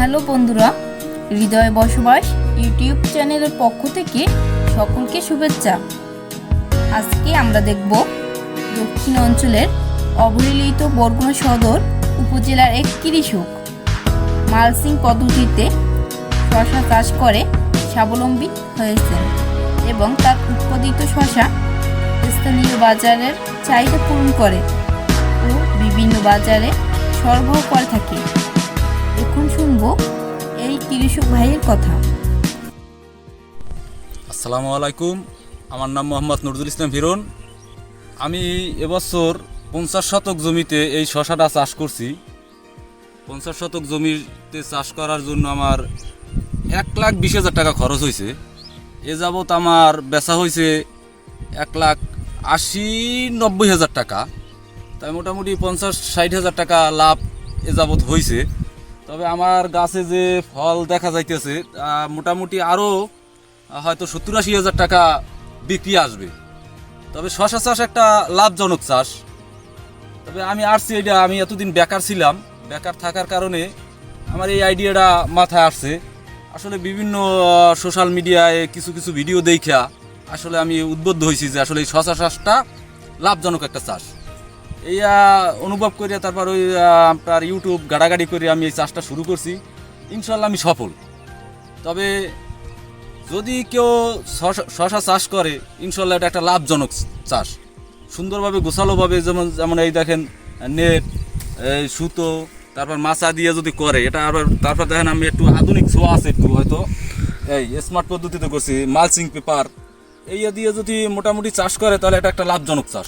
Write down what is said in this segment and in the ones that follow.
Hello বন্ধুরা, হৃদয় বসবাস YouTube চ্যানেলের পক্ষ থেকে সকলকে শুভেচ্ছা। আজকে আমরা দেখব দক্ষিণ অঞ্চলের অবহেলিত বরগুনা সদর উপজেলার এক কৃষক। মালসিং পদ্ধতিতে শশা চাষ করে স্বাবলম্বী হয়েছেন এবং তার উৎপাদিত শশা স্থানীয় বাজারের চাহিদা পূরণ করে ও বিভিন্ন বাজারে সরবরাহ করে থাকে। এখন এই কৃষক ভাইয়ের কথা। আসসালামু আলাইকুম। আমার নাম মোহাম্মদ নজরুল ইসলাম হিরণ আমি এবছর পঞ্চাশ শতক জমিতে এই শশাটা চাষ করছি। পঞ্চাশ শতক জমিতে চাষ করার জন্য আমার এক লাখ বিশ হাজার টাকা খরচ হয়েছে। এ যাবৎ আমার বেচা হয়েছে এক লাখ আশি নব্বই হাজার টাকা। তাই মোটামুটি পঞ্চাশ ষাট হাজার টাকা লাভ এ যাবৎ হয়েছে। তবে আমার গাছে যে ফল দেখা যাইতেছে মোটামুটি আরও হয়তো সত্তর আশি হাজার টাকা বিক্রি আসবে। তবে শশা চাষ একটা লাভজনক চাষ। তবে আমি আসছি এটা, আমি এতদিন বেকার ছিলাম। বেকার থাকার কারণে আমার এই আইডিয়াটা মাথায় আসছে। আসলে বিভিন্ন সোশ্যাল মিডিয়ায় কিছু কিছু ভিডিও দেখা আসলে আমি উদ্বুদ্ধ হয়েছি যে আসলে এই শশা চাষটা লাভজনক একটা চাষ। আহ, অনুভব করে তারপর ওই আপনার ইউটিউব গাড়াগাড়ি করে আমি এই চাষটা শুরু করছি। ইনশাল্লাহ আমি সফল। তবে যদি কেউ শশা- চাষ করে ইনশাল্লাহ এটা একটা লাভজনক চাষ। সুন্দরভাবে গোছালোভাবে যেমন যেমন এই দেখেন নেট এই সুতো তারপর মাছা দিয়ে যদি করে এটা আবার তারপর দেখেন আমি একটু আধুনিক ছোঁয়া আছে একটু হয়তো। এই স্মার্ট পদ্ধতিতে করছি মালচিং পেপার এই দিয়ে যদি মোটামুটি চাষ করে তাহলে এটা একটা লাভজনক চাষ।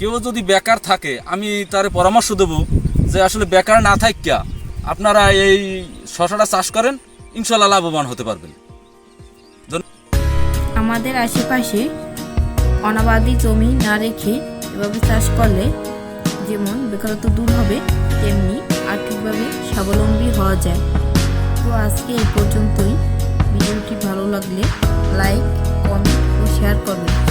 কেউ যদি বেকার থাকে, আমি তার পরামর্শ দেবো যে আসলে বেকার না থাকিয়া আপনারা এই শশাটা চাষ করেন, ইনশাল্লাহ লাভবান হতে পারবেন। আমাদের আশেপাশে অনাবাদি জমি না রেখে এভাবে চাষ করলে যেমন বেকারত্ব দূর হবে, তেমনি আর্থিকভাবে স্বাবলম্বী হওয়া যায়। তো আজকে এই পর্যন্তই। ভিডিওটি ভালো লাগলে লাইক, কমেন্ট ও শেয়ার করবেন।